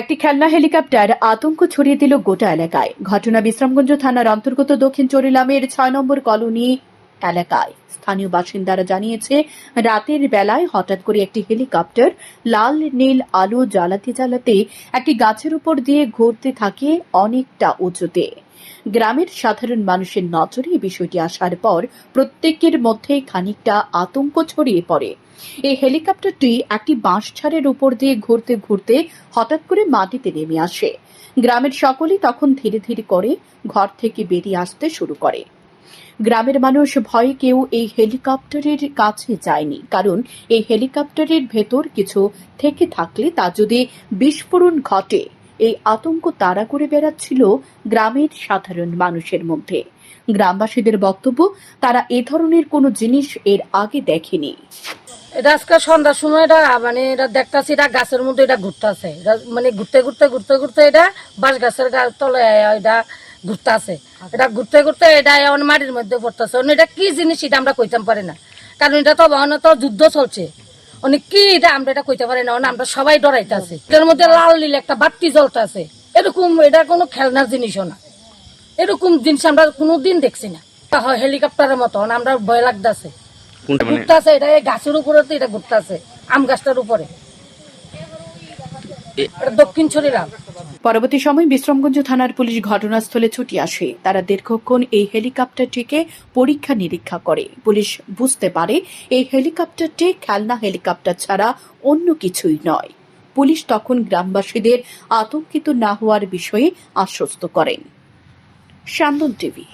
একটি খেলনা হেলিকপ্টার আতঙ্ক ছড়িয়ে দিল গোটা এলাকায়। ঘটনা বিশ্রামগঞ্জ থানার অন্তর্গত দক্ষিণ চরিলামের ছয় নম্বর কলোনি এলাকায়। স্থানীয় বাসিন্দারা জানিয়েছে, রাতের বেলায় হঠাৎ করে একটি হেলিকপ্টার লাল, নীল, আলো জ্বালাতে জ্বালাতে একটি গাছের উপর দিয়ে ঘুরতে থাকে অনেকটা উঁচুতে। গ্রামের সাধারণ মানুষের নজরে এই বিষয়টি আসার পর প্রত্যেকের মধ্যে খানিকটা আতঙ্ক ছড়িয়ে পড়ে। এই হেলিকপ্টারটি একটি বাঁশঝাড়ের উপর দিয়ে ঘুরতে ঘুরতে হঠাৎ করে মাটিতে নেমে আসে। গ্রামের সকলেই তখন ধীরে ধীরে করে ঘর থেকে বেরিয়ে আসতে শুরু করে। গ্রামের মানুষ ভয়ে কেউ এই হেলিকপ্টারের কাছে যায়নি, কারণ এই হেলিকপ্টারের ভেতর কিছু থেকে থাকলে তা যদি বিস্ফোরণ ঘটে এই আতঙ্ক তাড়া করে বেড়াচ্ছিল গ্রামের সাধারণ মানুষের মধ্যে। গ্রামবাসীদের বক্তব্য, তারা এ ধরনের কোনো জিনিস এর আগে দেখেনি। এটা আজকে সন্ধ্যার সময় এটা মানে এটা দেখতাছি, এটা গাছের মধ্যে এটা ঘুরতেছে। মানে ঘুরতে ঘুরতে ঘুরতে ঘুরতে এটা বাঁশ গাছের তলে এটা ঘুরতেছে। এটা ঘুরতে ঘুরতে এটা মাটির মধ্যে পড়তেছে। এটা কি জিনিস, এটা আমরা কইতাম পারি না। কারণ এটা তো তো যুদ্ধ চলছে। অনেক কি এটা আমরা এটা কইতে পারি না আমরা সবাই ডরাইতে আছে। এটার মধ্যে লাল নীল একটা বাতি জ্বলতেছে এরকম এটা কোনো খেলনার জিনিসও না। এরকম জিনিস আমরা কোনো দিন দেখছি না। হয় হেলিকপ্টারের মতো আমরা ভয় লাগতেছে। মানে? ঘুরতেছে এটা এই গাছের উপরে তো এটা ঘুরতেছে আম গাছটার উপরে। দক্ষিণ দক্ষিণ ছড়িলাম পরবর্তী সময় বিশ্রামগঞ্জ থানার পুলিশ ঘটনাস্থলে ছুটি আসে। তারা দীর্ঘক্ষণ এই হেলিকপ্টারটিকে পরীক্ষা নিরীক্ষা করে। পুলিশ বুঝতে পারে, এই হেলিকপ্টারটি খেলনা হেলিকপ্টার ছাড়া অন্য কিছুই নয়। পুলিশ তখন গ্রামবাসীদের আতঙ্কিত না হওয়ার বিষয়ে আশ্বস্ত করেন। টিভি